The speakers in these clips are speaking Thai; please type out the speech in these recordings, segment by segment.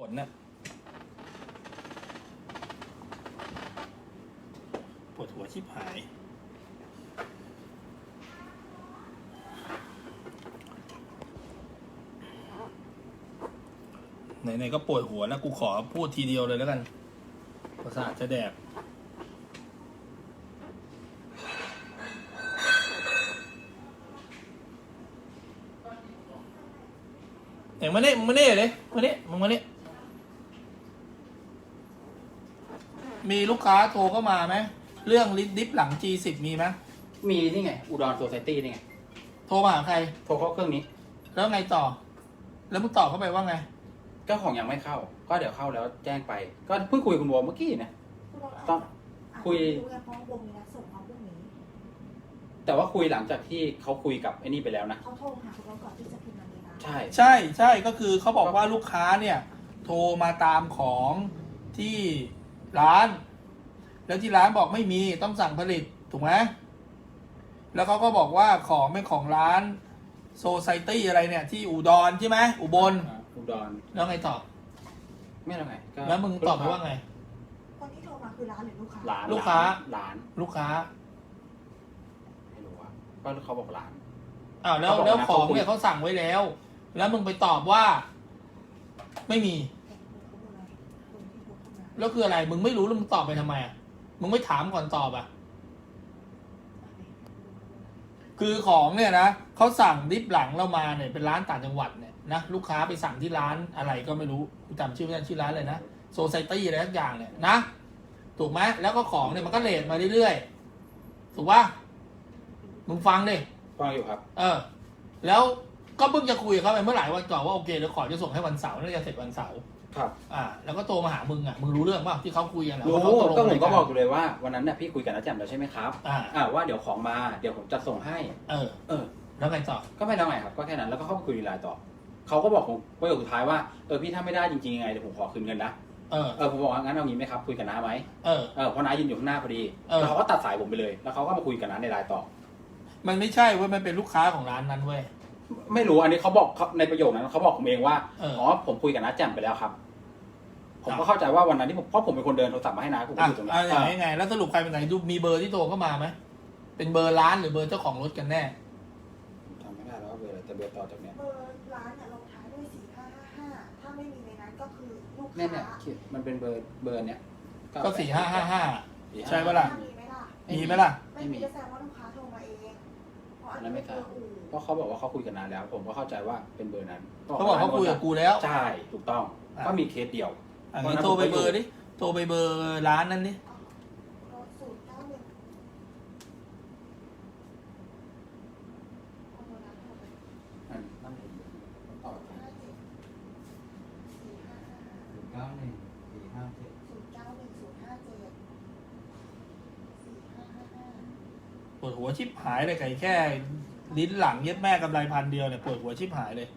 ผลน่ะปวดหัวชิบหาย ไหนๆก็ปวดหัวแล้วกูขอพูดทีเดียวเลยแล้วกัน ประสาทจะแดกเอ็งมาเนี่ยมึงมาเนี่ยเลยมาเนี่ยมึงมาเนี่ย มีลูกค้าโทรเข้ามาไหมเรื่องลิฟต์ดิฟหลัง G10 มีไหมมีนี่ไง อุดรโซไซตี้นี่ไง โทรมาหาใคร โทรเข้าเครื่องนี้ แล้วไงต่อ แล้วมึงตอบเข้าไปว่าไง เจ้าของยังไม่เข้า ก็เดี๋ยวเข้าแล้วแจ้งไป ก็เพิ่งคุยกับคุณโบเมื่อกี้นะ ต้อง คุยรู้ไงเพราะวงมีนัดส่งเขาพรุ่งนี้แต่ว่าคุยหลังจากที่เขาคุยกับไอ้นี่ไปแล้วนะ เขาโทรหาเขาก่อนที่จะพิมพ์มาในร้านใช่ ใช่ใช่ก็คือเขาบอกว่าลูกค้าเนี่ย โทรมาตามของที่ ร้าน แล้วที่ร้านบอกไม่มีต้องสั่งผลิตถูกไหมแล้วเขาก็บอกว่าของเป็นของร้านโซไซตี้อะไรเนี่ย ที่อุดรใช่ไหมอุบลอ่าอุดรแล้วไงตอบไม่แล้วไงก็แล้วมึงตอบไปว่าไง คนที่โทรมาคือร้านหรือลูกค้าร้านลูกค้าร้านลูกค้าไม่รู้ว่าก็เขาบอกร้าน อ้าวแล้วเขาบอกแล้วนะของเขาคุย เนี่ยเขาสั่งไว้แล้ว แล้วมึงไปตอบว่า ไม่มี แล้วคืออะไร มึงไม่รู้แล้วมึงตอบไปทำไมอะ มึงไม่ถามก่อนตอบอะ คือของเนี่ยนะเขาสั่งดิฟหลังเรามาเนี่ยเป็นร้านต่างจังหวัดเนี่ยนะลูกค้าไปสั่งที่ร้านอะไรก็ไม่รู้กูจำชื่อไม่ได้ชื่อร้านเลยนะโซไซตี้อะไรทุกอย่างเนี่ยนะถูกไหมแล้วก็ของเนี่ยมันก็เลทมาเรื่อยๆถูกปะมึงฟังดิฟังอยู่ครับ เออ แล้ว ก็เพิ่งจะคุยกับเขาไปเมื่อหลายวันก่อนว่าโอเคเดี๋ยวขอจะส่งให้วันเสาร์น่าจะเสร็จวันเสาร์ครับ อ่า แล้วก็โทรมาหามึงอะมึงรู้เรื่องป่ะที่เขาคุยกันอะรู้ว่าเขาตกลงก็ผมก็ะไรบอกอยู่เลยว่าวันนั้นเนี่ยพี่คุยกับน้าแจ่มแล้วใช่ไหมครับอ่าอ่าว่าเดี๋ยวของมาเดี๋ยวผมจะส่งให้ เออ เออ แล้วไงต่อก็ไม่แล้วไงครับก็แค่นั้นแล้วก็เข้าไปคุยในไลน์ต่อเขาก็บอกผมประโยคสุดท้ายว่าเออพี่ถ้าไม่ได้จริงๆยังไงเดี๋ยวผมขอคืนเงินนะเออ เออผมบอกว่างั้นเอางี้ไหมครับคุยกับน้าไหมเออ เออเพราะน้ายืนอยู่ข้างหน้าพอดีเออ แล้วเขาก็ตัดสายผมไปเลย แล้วเขาก็มาคุยกับน้าในไลน์ต่อ มันไม่ใช่เว้ยมันเป็นลูกค้าของร้านนั้นเว้ย ไม่รู้อันนี้เขาบอกเขาในประโยคนั้นเขาบอกผมเองว่าเอออ๋อผมคุยกับน้าแจ่มไปแล้วครับ ผมครัก็บเข้าใจว่าวันนั้นที่ผมเพราะผมเป็นคนเดินโทรศัพท์มาให้น้าผมก็อะอยู่ตรงนั้อะนอย่างเอไงไงแล้วสรุปใครเป็นไหนดูมีเบอร์ที่โทรเข้ามาไหมเป็นเบอร์ร้านหรือเบอร์เจ้าของรถกันแน่อจำไม่ได้แล้วว่าเบอร์อะไรแต่เบอร์ต่อจากเนี้ยเบอร์ร้านเนี่ยลงท้ายด้วยสี่ห้าห้าห้าถ้าไม่มีในนั้นก็คือลูกเนี่ยเนี่ยค้าคิดมันเป็นเบอร์เบอร์เนี้ยก็สี่ห้าห้าห้าสี่ห้า ใช่ปะล่ะ มีไหมล่ะ มีไหมล่ะ ไม่มีก็แสดงว่าลูกค้า อันนี้เป็นเบอร์อู่เพราะเขาบอกว่าเขาคุยกับน้าแล้ว ผมก็เข้าใจว่าเป็นเบอร์นั้นเขาบอกเขาคุยกับกูแล้ว ใช่ถูกต้องอะก็มีเคสเดียวอันนี้โทรไปเบอร์ดิ โทรไปเบอร์ร้านนั้นดิ ศูนย์เก้าหนึ่งเอาเบอร์ร้านโทรไป อันนั่นเองต่อไป ห้าเจ็ดสี่ห้าห้า ศูนย์เก้าหนึ่งสี่ห้าเจ็ด ศูนย์เก้าหนึ่งศูนย์ห้าเจ็ดสี่ห้าห้าห้า ปวดหัว ชิบหายเลยไก่แค่ ลิ้นหลังเย็ดแม่กำไรพันเดียวเนี่ยปวดหัวชิบหายเลย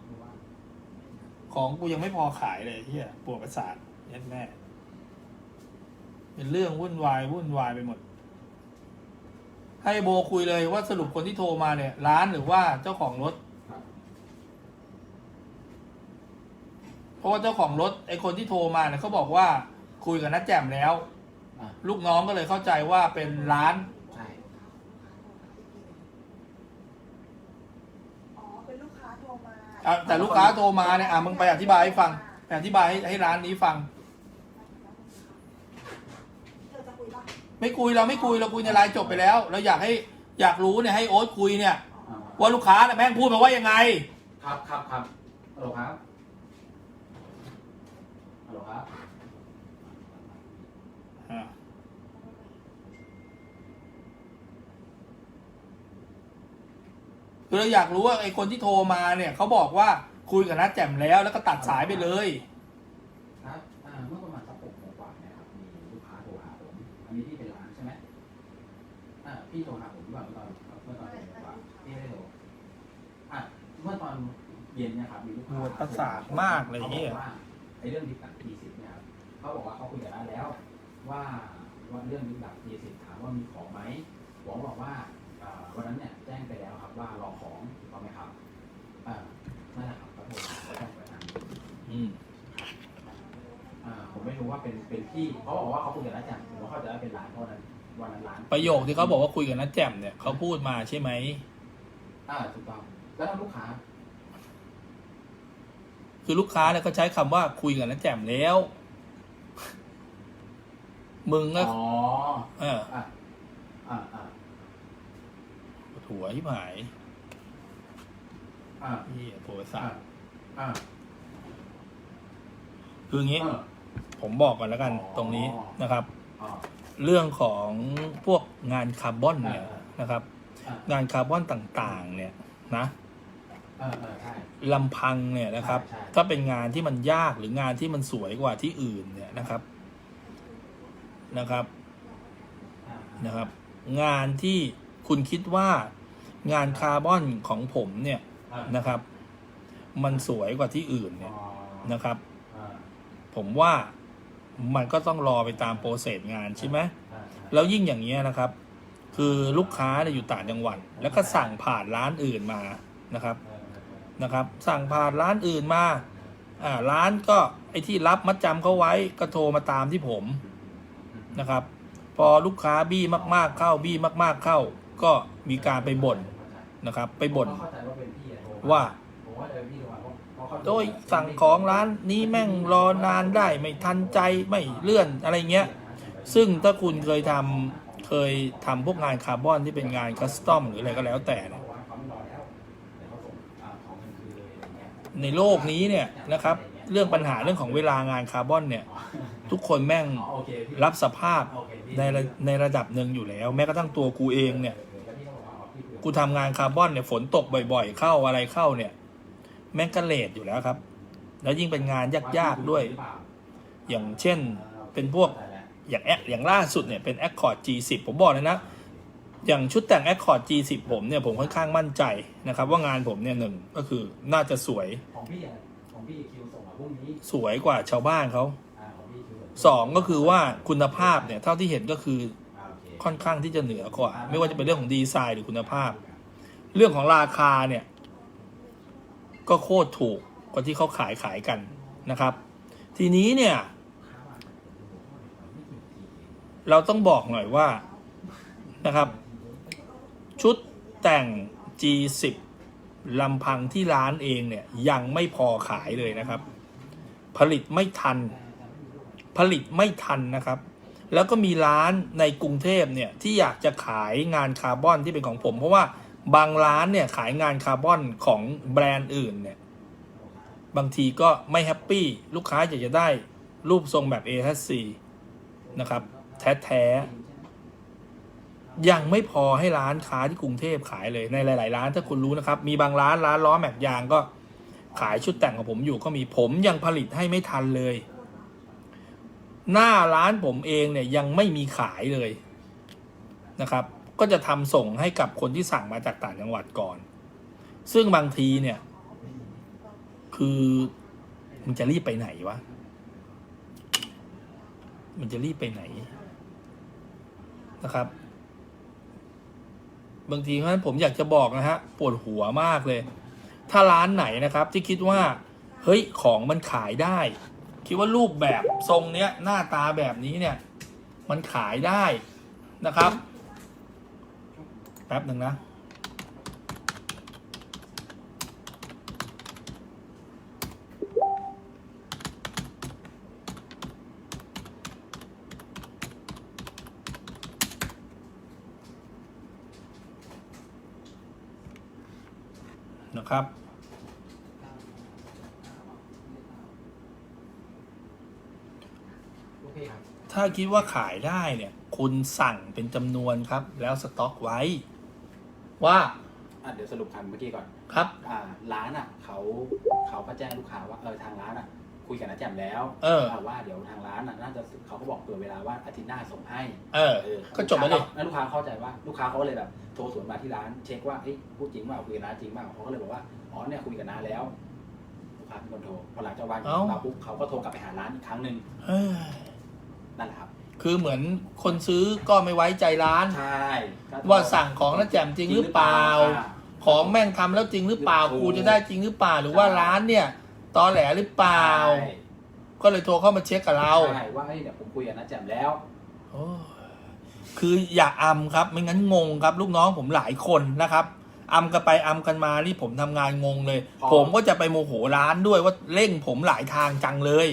ของกูยังไม่พอขายเลยเฮียปวดประสาทเย็ดแม่ เป็นเรื่องวุ่นวายวุ่นวายไปหมด ให้โบคุยเลยว่าสรุปคนที่โทรมาเนี่ย ร้านหรือว่าเจ้าของรถเพราะว่าเจ้าของรถไอคนที่โทรมาเนี่ยเขาบอกว่าคุยกับนัดแจ่มแล้วอะลูกน้องก็เลยเข้าใจว่าเป็นร้าน ใช่ อ๋อ เป็นลูกค้าโทรมา อะแต่ลูกค้าโทรมาเนี่ยอะมึงไปอธิบายให้ฟังไปอธิบายให้ให้ร้านนี้ฟัง ไม่คุยเราไม่คุยเราคุยในไลน์จบไปแล้ว เราอยากให้อยากรู้เนี่ยให้โอ๊ตคุยเนี่ย ว่าลูกค้าเนี่ยแม่งพูดมาว่ายังไง ครับครับครับฮัลโหลครับฮัลโหลครับ อะ คือเราอยากรู้ว่าไอ้คนที่โทรมาเนี่ยเขาบอกว่าคุยกับนัดแจ่มแล้วแล้วก็ตัดสายไปเลย ครับอ่าเมื่อประมาณสักหกโมงกว่าเนะครับ มีลูกค้าโทรหาผม อันนี้ที่เป็นร้านใช่ไหมอ่าพี่โทรหาผมเมื่อตอนเมื่อตอนเย็นกว่าพี่ไม่ได้โทรอะเมื่อตอนเย็นเนี่ยครับ มีลูกค้าโหประสาทมากเลยเขาบเหี้อยกว่าไอ้เรื่องดิบกับทีสิบเนี่ยครับเขาบอกว่าเขาคุยกับร้านแล้ว ว่าว่าเรื่องดิบกับทีสิบถามว่ามีของไหมผมบอกว่าอ่า วันนั้นเนี่ยแจ้งไปแล้วครับว่ารอของถูกต้องไหมครับอ่านั่นแหละครับก็โทรมาก็แจ้งไปทางอืมไม่รู้ว่าเป็นเป็นพี่เขาบอกว่าเขาคุยกับน้าแจ่มผมว่าเขาใจะเป็นร้านเพราะนั้นวันนั้นร้านประโยคที่เขาบอกว่าคุยกับนัดแจ่มเนี่ยเขาพูดมาใช่ไหมอ่าถูกต้องแล้วลูกค้าคือลูกค้าเนี่ยก็ใช้คำว่าคุยกับนัดแจ่มแล้ว มึงก็อ๋อเออ อะอ่าอ่าปวด หัวที่หายอ่านี่โทรศัอ่าพท์อ่าคืออย่างนี้ เออ ผมบอกก่อนแล้วกันอ๋อตรงนี้นะครับ อ๋อ เรื่องของพวกงานคาร์บอนเนี่ยอ่า นะครับ อะงานคาร์บอนต่างๆ เนี่ยนะเออเออใช่ ลำพังเนี่ยนะครับ ใช่ใช่ ถ้าเป็นงานที่มันยากหรืองานที่มันสวยกว่าที่อื่นเนี่ยนะครับนะครับอ่านะครับ งานที่ คุณคิดว่างานคาร์บอนของผมเนี่ยอ่านะครับ มันสวยกว่าที่อื่นอ๋เนี่ยอนะครับอ่าผมว่ามันก็ต้องรอไปตามโปรเซสงานใช่ไหมอ่าแล้วยิ่งอย่างนี้ยนะครับ คือลูกค้าเนี่ยอยู่ต่างจังหวัด แล้วก็สั่งผ่านร้านอื่นมานะครับเออเออเออนะครับ สั่งผ่านร้านอื่นมาอ่าร้านก็ไอ้ที่รับมัดจำเขาไว้ก็โทรมาตามที่ผมนะครับ พอลูกค้าบี้มาก ๆเข้าบี้มาก ๆเข้า ก็มีการไปบ่นนะครับ ไปบ่นว่าโดยสั่งของร้านนี้แม่งรอนานได้ไม่ทันใจไม่เลื่อนอะไรเงี้ย ซึ่งถ้าคุณเคยทำเคยทำพวกงานคาร์บอนที่เป็นงานคัสตอมหรืออะไรก็แล้วแต่เนี่ยในโลกนี้เนี่ยนะครับ เรื่องปัญหาเรื่องของเวลางานคาร์บอนเนี่ย ทุกคนแม่งอ๋อโอเคพี่รับสภาพโอเคพี่ในระในระดับหนึ่งอยู่แล้ว แม้กระทั่งตัวกูเองเนี่ยแล้วพี่ก็บอกว่าอ๋อพี่คุยกูทำงานคาร์บอนเนี่ยฝนตกบ่อย ๆ เข้าอะไรเข้าเนี่ย แม่งก็เลทอยู่แล้วครับ แล้วยิ่งเป็นงานยากๆด้วยหรือเปล่าอย่างเช่นเป็นพวกอย่างแออย่างล่าสุดเนี่ยเป็น Accord G10 ผมบอกเลยนะ อย่างชุดแต่ง Accord G10 ผมเนี่ยผมค่อนข้างมั่นใจนะครับ ว่างานผมเนี่ยหนึ่งก็คือน่าจะสวยของพี่อะของพี่คิวส่งมาพรุ่งนี้สวยกว่าชาวบ้านเขาอ่าของพี่คิว สองก็คือว่าคุณภาพเนี่ยเท่าที่เห็นก็คือค่อนข้างที่จะเหนือกว่า ไม่ว่าจะเป็นเรื่องของดีไซน์หรือคุณภาพ เรื่องของราคาเนี่ย ก็โคตรถูกกว่าที่เขาขายขายกันนะครับ ทีนี้เนี่ย เราต้องบอกหน่อยว่านะครับ ชุดแต่ง G10 ลำพังที่ร้านเองเนี่ยยังไม่พอขายเลยนะครับ ผลิตไม่ทัน ผลิตไม่ทันนะครับ แล้วก็มีร้านในกรุงเทพเนี่ยที่อยากจะขายงานคาร์บอนที่เป็นของผม เพราะว่าบางร้านเนี่ยขายงานคาร์บอนของแบรนด์อื่นเนี่ยบางทีก็ไม่แฮปปี้ลูกค้าอยากจะได้รูปทรงแบบ a อ c นะครับ แท้ๆยังไม่พอให้ร้านค้าที่กรุงเทพขายเลยในหลาย ๆ ร้านถ้าคุณรู้นะครับ มีบางร้านร้านล้อแม็กยางก็ขายชุดแต่งของผมอยู่ก็มีผมยังผลิตให้ไม่ทันเลย หน้าร้านผมเองเนี่ยยังไม่มีขายเลยนะครับ ก็จะทำส่งให้กับคนที่สั่งมาจากต่างจังหวัดก่อน ซึ่งบางทีเนี่ย คือมันจะรีบไปไหนวะ มันจะรีบไปไหนนะครับ บางทีเพราะฉะนั้นผมอยากจะบอกนะฮะปวดหัวมากเลย ถ้าร้านไหนนะครับ ที่คิดว่า เฮ้ยของมันขายได้ คิดว่ารูปแบบทรงเนี้ยหน้าตาแบบนี้เนี่ย มันขายได้นะครับ แป๊บหนึ่งนะ นะครับ โอเคครับ ถ้าคิดว่าขายได้เนี่ย คุณสั่งเป็นจำนวนครับ แล้วสต็อกไว้ ว่า อะเดี๋ยวสรุปคันเมื่อกี้ก่อน ครับ อ่า ร้านอะ เขาเขาก็แจ้งลูกค้าว่าเออทางร้านอะ คุยกับน้าแจ่มแล้วเออ ว่าเดี๋ยวทางร้านอะน่าจะเขาก็บอกเผื่อเวลาว่าอาทิตย์หน้าส่งให้ เออ เออก็จบแล้วดิแล้วลูกค้าเข้าใจว่าลูกค้าเขาก็เลยแบบโทรสวนมาที่ร้านเช็คว่าเอ้ยพูดจริงเปล่าคุยกับน้าจริงเปล่าเขาก็เลยบอกว่าอ๋อเนี่ยคุยกับน้าแล้วลูกค้าเป็นคนโทรพอหลังจากวางเอ้ามาปุ๊บเขาก็โทรกลับไปหาร้านอีกครั้งหนึ่ง เอ้ย นั่นแหละครับคือเหมือนคนซื้อก็ไม่ไว้ใจร้าน ใช่ก็โทรว่าสั่งของแล้วแจ่มจริงหรือเปล่า อ่ ของแม่งทำแล้วจริงหรือเปล่า ถูกกูจะได้จริงหรือเปล่า หรือว่าร้านเนี่ยตอแหลหรือเปล่า ใช่ก็เลยโทรเข้ามาเช็คกับเราใช่ว่าเฮ้ยเดี๋ยวผมคุยกับน้าแจ่มแล้ว โอ้ยคืออย่าอำครับ ไม่งั้นงงครับ ลูกน้องผมหลายคนนะครับอำกันไปอำกันมานี่ผมทำงานงงเลย พอ ผมก็จะไปโมโหร้านด้วยว่าเร่งผมหลายทางจังเลย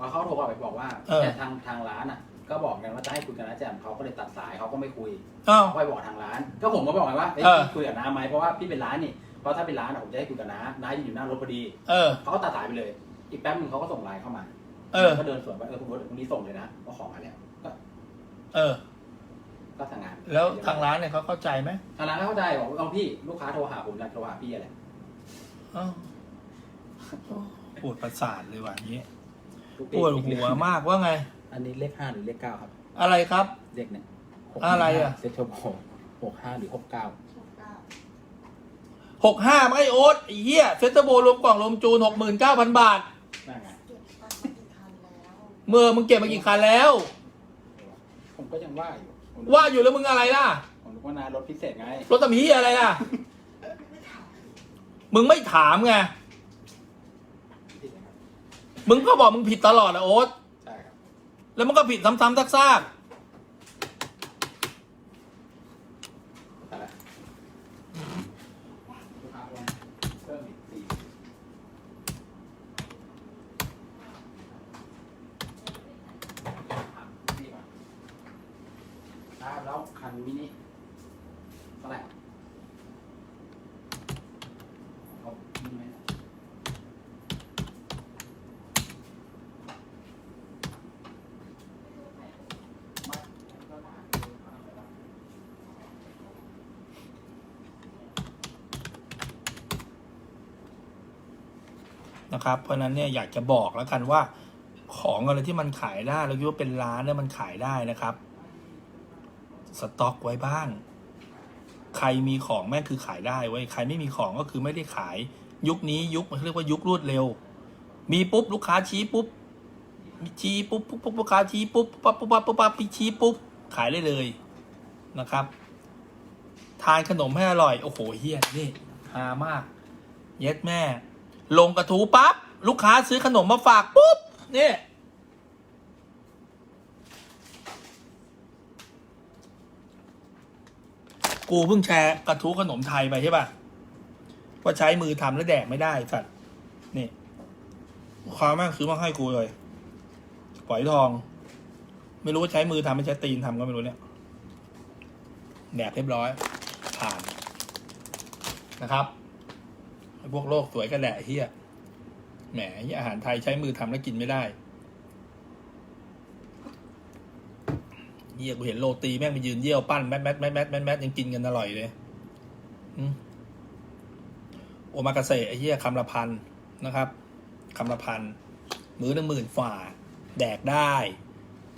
พอเขาโทรมาไปบอกว่าเออแต่ทางทางร้านอะ ก็บอกกันว่าจะให้คุยกับน้าแจ่มเขาก็เลยตัดสายเขาก็ไม่คุยอ้าว เขาไปบอกทางร้าน ก็ผมก็บอกไงว่าเอ้ยเออ พี่คุยกับน้าไหมเพราะว่าพี่เป็นร้านนี่เพราะถ้าเป็นร้านอะผมจะให้คุยกับน้าน้าอยู่หน้ารถพอดีเออ เขาก็ตัดสายไปเลย อีกแป๊บนึงเขาก็ส่งไลน์เข้ามาเออ ก็เดินสวนไปเออคุณรถพรุ่งนี้ส่งเลยนะว่าของมาแล้วก็เออ ก็ทางงานแล้วทางร้านเนี่ยเขาเข้าใจไหมทางร้านก็เข้าใจบอกว่าเอาพี่ลูกค้าโทรหาผมแล้วโทรหาพี่อะไร อ้าวปวดประสาทเลยว่ะอย่างนี้ ทุกปวดหัวมากว่าไง อันนี้เลขห้าหรือเลขเก้าครับ อะไรครับ เลขเนี่ยอะไรอะ เซตโทรโบหกห้าหรือหกเก้าถูกต้องหกห้าไม่โอ๊ตไอ้เหี้ยเฟสติวัลรวมกล่องรวมจูนหกหมื่นเก้าพันบาท นั่นไงเก็บตังค์มากี่คันแล้วเมื่อมึงเก็บมากี่คันแล้ว ผมก็ยังว่าอยู่ผมนึกว่าอยู่แล้วมึงอะไรล่ะ ผมนึกว่านารถพิเศษไงรถตำฮียอะไรล่ะ ไม่ถามมึงไม่ถามไงผิดนะครับ มึงก็บอกมึงผิดตลอดอะโอ๊ตใช่ครับแล้วมันก็ผิดซ้ำๆซากแต่ละลูกค้าลงเพิ่มอีกสี่นี่มาครับแล้วคันมินิเท่าไหร่เอามินิไหม ๆ นะครับ เพราะนั้นเนี่ยอยากจะบอกแล้วกันว่าของอะไรที่มันขายได้เราคิดว่าเป็นร้านเนี่ยมันขายได้นะครับ สต็อกไว้บ้าง ใครมีของแม่คือขายได้ไว้ใครไม่มีของก็คือไม่ได้ขายยุคนี้ยุคเรียกว่ายุครวดเร็ว มีปุ๊บลูกค้าชี้ปุ๊บชี้ปุ๊บปุ๊บปุ๊บลูกค้าชี้ปุ๊บปั๊บปุ๊บปั๊บปุ๊บปั๊บชี้ปุ๊บขายได้เลยนะครับ ทานขนมให้อร่อย โอ้โหเฮียนี่ฮามาก เย็ดแม่ ลงกระทูปั๊บลูกค้าซื้อขนมมาฝากปุ๊บนี่กูเพิ่งแชร์กระทู้ขนมไทยไปใช่ป่ะว่าใช้มือทำแล้วแดกไม่ได้สัตว์นี่ลูกค้าแม่งซื้อมาให้กูเลยปล่อยทอง ไม่รู้ว่าใช้มือทำไม่ใช้ตีนทำก็ไม่รู้เนี่ยแดกเรียบร้อยผ่านนะครับ พวกโลกสวยกันแหละเฮียแหมอาหารไทยใช้มือทำแล้วกินไม่ได้เฮียกูเห็นโรตีแม่งไปยืนเยี่ยวปั้นแมทแมทแมทแมทแมทแมทยังกินกันอร่อยเลยอโอมากาเสะไอ้เฮียคำละพันนะครับคำละพันมือหนึ่งหมื่นฝ่า แดกได้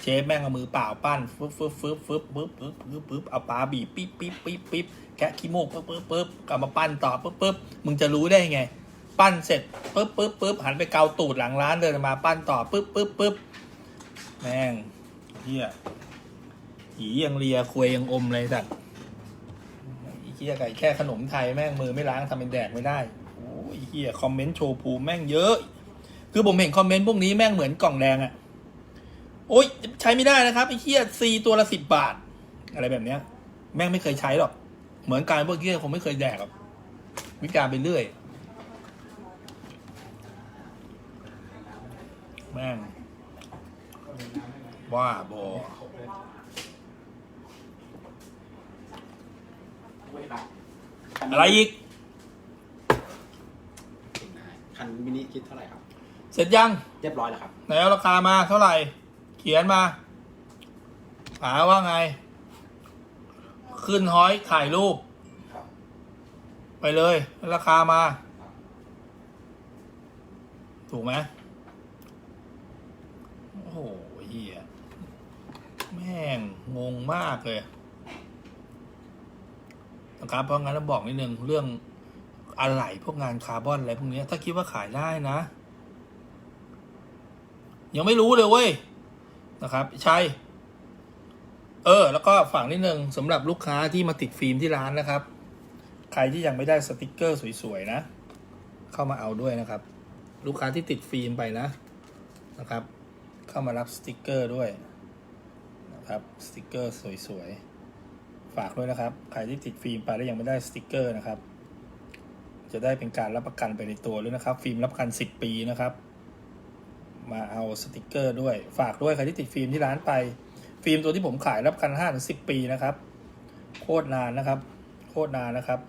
เชฟแม่งเอามือเปล่าปั้นฟึบฟึบฟึบฟึบปึ๊บปึ๊บปึ๊บฟึบเอาปลาบีบปิ๊บปิ๊บปิ๊บปิ๊บ กะขี้มูกปึ๊บปึ๊บปึ๊บกลับมาปั้นต่อปึ๊บปึ๊บมึงจะรู้ได้ไง ปั้นเสร็จปึ๊บปึ๊บปึ๊บหันไปเกาตูดหลังร้านเดินมาปั้นต่อปึ๊บปึ๊บปึ๊บแม่งเฮียหียังเลียควยยังอมเลยสัตว์ไอ้เฮียไก่แค่ขนมไทยแม่งมือไม่ล้างทำเป็นแดกไม่ได้โอ้ยเฮียคอมเมนต์โชว์ภูแม่งเยอะ คือผมเห็นคอมเมนต์พวกนี้แม่งเหมือนกล่องแดงอะโอ๊ยใช้ไม่ได้นะครับไอ้เคียซีตัวละสิบบาท อะไรแบบเนี้ย แม่งไม่เคยใช้หรอก เหมือนการพวกเคียคงไม่เคยแดกหรอกวิจารณ์ไปเรื่อย แม่งว่าบอเว้ยครับอะไรอีก คันมินิคิดเท่าไหร่ครับ เสร็จยัง เรียบร้อยแล้วครับไหนเอาราคามาเท่าไหร่ เขียนมาหาว่าไง ขึ้นห้อยถ่ายรูป ครับไปเลย ราคามา ถูกไหมโอ้โหเฮียแม่งงงมากเลยนะครับเพราะงั้นเราบอกนิดนึงเรื่องอะไหล่พวกงานคาร์บอนอะไรพวกเนี้ยถ้าคิดว่าขายได้นะ ยังไม่รู้เลยเว้ยนะครับ ใช่ เออ แล้วก็ฝากนิดนึงสำหรับลูกค้าที่มาติดฟิล์มที่ร้านนะครับ ใครที่ยังไม่ได้สติกเกอร์สวยๆนะ เข้ามาเอาด้วยนะครับ ลูกค้าที่ติดฟิล์มไปนะนะครับ เข้ามารับสติกเกอร์ด้วยนะครับสติกเกอร์สวยๆฝากด้วยนะครับ ใครที่ติดฟิล์มไปแล้วยังไม่ได้สติกเกอร์นะครับ จะได้เป็นการรับประกันไปในตัวด้วยนะครับ ฟิล์มรับประกัน 10 ปีนะครับ มาเอาสติกเกอร์ด้วย ฝากด้วยใครที่ติดฟิล์มที่ร้านไป ฟิล์มตัวที่ผมขายรับกัน5ถึง10ปีนะครับ โคตรนานนะครับ โคตรนานนะครับ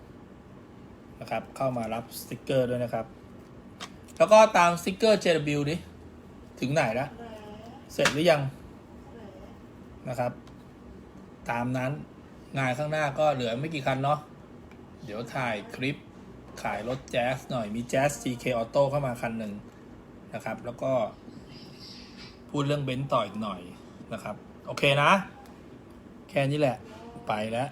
นะครับ เข้ามารับสติกเกอร์ด้วยนะครับ แล้วก็ตามสติกเกอร์ JW ดิถึงไหนละเสร็จหรือยังนะครับ ตามนั้นงานข้างหน้าก็เหลือไม่กี่คันเนาะเดี๋ยวถ่ายคลิปขายรถแจ๊สหน่อยมีแจ๊ส GK Auto เข้ามาคันหนึ่งนะครับ แล้วก็พูดเรื่องเบนซ์ต่ออีกหน่อยนะครับ โอเคนะ แค่นี้แหละ ไปแล้ว